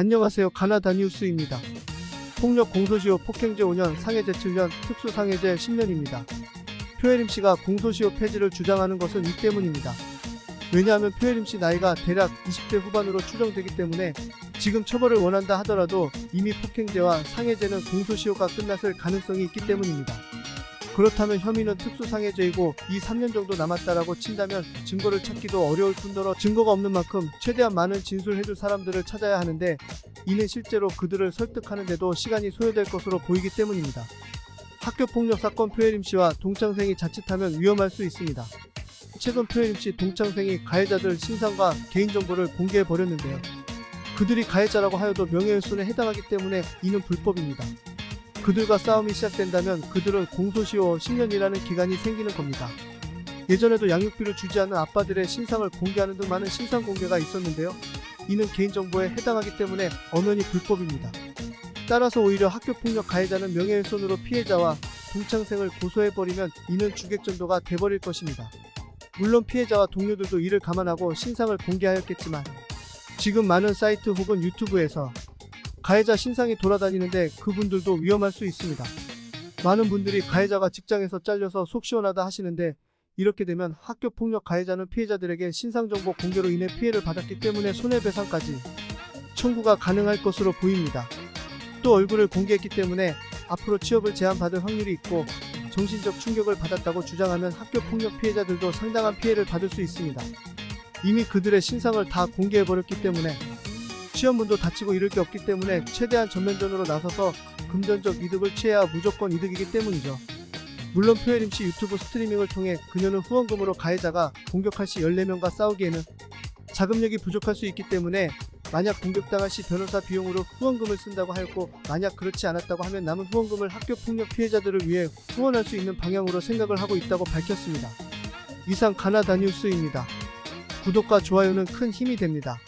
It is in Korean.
안녕하세요. 가나다 뉴스입니다. 폭력 공소시효 폭행죄 5년, 상해죄 7년, 특수상해죄 10년입니다. 표혜림 씨가 공소시효 폐지를 주장하는 것은 이 때문입니다. 왜냐하면 표혜림 씨 나이가 대략 20대 후반으로 추정되기 때문에 지금 처벌을 원한다 하더라도 이미 폭행죄와 상해죄는 공소시효가 끝났을 가능성이 있기 때문입니다. 그렇다면 혐의는 특수상해죄이고 이 3년 정도 남았다라고 친다면 증거를 찾기도 어려울 뿐더러 증거가 없는 만큼 최대한 많은 진술해줄 사람들을 찾아야 하는데 이는 실제로 그들을 설득하는데도 시간이 소요될 것으로 보이기 때문입니다. 학교폭력 사건 표혜림 씨와 동창생이 자칫하면 위험할 수 있습니다. 최근 표혜림 씨 동창생이 가해자들 신상과 개인정보를 공개해 버렸는데요. 그들이 가해자라고 하여도 명예훼손에 해당하기 때문에 이는 불법입니다. 그들과 싸움이 시작된다면 그들은 공소시효 10년이라는 기간이 생기는 겁니다. 예전에도 양육비를 주지 않은 아빠들의 신상을 공개하는 등 많은 신상 공개가 있었는데요. 이는 개인정보에 해당하기 때문에 엄연히 불법입니다. 따라서 오히려 학교폭력 가해자는 명예훼손으로 피해자와 동창생을 고소해버리면 이는 주객전도가 돼버릴 것입니다. 물론 피해자와 동료들도 이를 감안하고 신상을 공개하였겠지만 지금 많은 사이트 혹은 유튜브에서 가해자 신상이 돌아다니는데 그분들도 위험할 수 있습니다. 많은 분들이 가해자가 직장에서 잘려서 속 시원하다 하시는데 이렇게 되면 학교 폭력 가해자는 피해자들에게 신상 정보 공개로 인해 피해를 받았기 때문에 손해배상까지 청구가 가능할 것으로 보입니다. 또 얼굴을 공개했기 때문에 앞으로 취업을 제한받을 확률이 있고 정신적 충격을 받았다고 주장하면 학교 폭력 피해자들도 상당한 피해를 받을 수 있습니다. 이미 그들의 신상을 다 공개해버렸기 때문에 시험문도 다치고 이를 게 없기 때문에 최대한 전면전으로 나서서 금전적 이득을 취해야 무조건 이득이기 때문이죠. 물론 표혜림 씨 유튜브 스트리밍을 통해 그녀는 후원금으로 가해자가 공격할 시 14명과 싸우기에는 자금력이 부족할 수 있기 때문에 만약 공격당할 시 변호사 비용으로 후원금을 쓴다고 하였고 만약 그렇지 않았다고 하면 남은 후원금을 학교 폭력 피해자들을 위해 후원할 수 있는 방향으로 생각을 하고 있다고 밝혔습니다. 이상 가나다 뉴스입니다. 구독과 좋아요는 큰 힘이 됩니다.